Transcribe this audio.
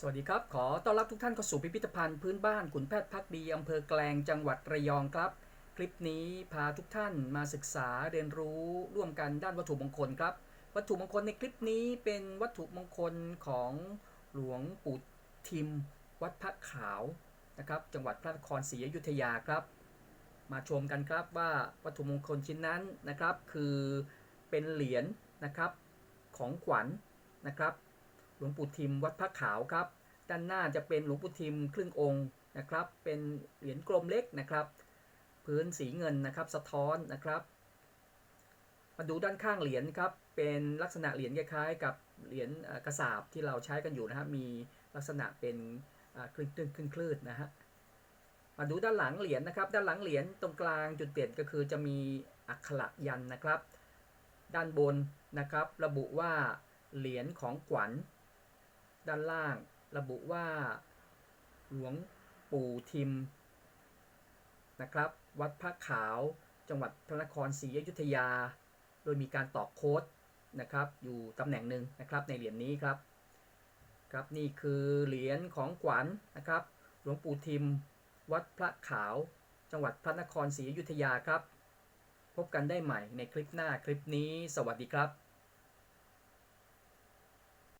สวัสดีครับ ขอต้อนรับทุกท่านเข้าสู่พิพิธภัณฑ์พื้นบ้านขุนแพทย์พักดีอำเภอแกลงจังหวัดระยองครับ คลิปนี้พาทุกท่านมาศึกษาเรียนรู้ร่วมกันด้านวัตถุมงคลครับ วัตถุมงคลในคลิปนี้เป็นวัตถุมงคลของหลวงปู่ทิม วัดพระขาวนะครับ จังหวัดพระนครศรีอยุธยาครับ มาชมกันครับว่าวัตถุมงคลชิ้นนั้นนะครับ คือเป็นเหรียญนะครับของขวัญนะครับ หลวงปู่ทิมวัดพระขาวครับ ด้านหน้าจะเป็นหลวงปู่ทิมครึ่งองค์นะครับ เป็นเหรียญกลมเล็กนะครับ พื้นสีเงินนะครับสะท้อนนะครับ มาดูด้านข้างเหรียญครับ เป็นลักษณะเหรียญคล้ายๆ กับเหรียญกระสาบที่เราใช้กันอยู่นะครับมีลักษณะเป็นคลื่นคลื่นคลื่นคลื่นนะฮะมาดูด้านหลังเหรียญนะครับ ด้านหลังเหรียญตรงกลางจุดเด่นก็คือจะมีอักขระยันนะครับ ด้านบนนะครับ ระบุว่าเหรียญของขวัญ ด้านล่าง ระบุว่า หลวงปู่ทิมนะครับ วัดพระขาวจังหวัดพระนครศรีอยุธยา โดยมีการตอกโค้ดนะครับอยู่ตำแหน่งหนึ่งนะครับในเหรียญนี้ครับครับนี่คือเหรียญของขวัญนะครับ หลวงปู่ทิม วัดพระขาว จังหวัดพระนครศรีอยุธยาครับ พบกันได้ใหม่ในคลิปหน้าคลิปนี้ สวัสดีครับ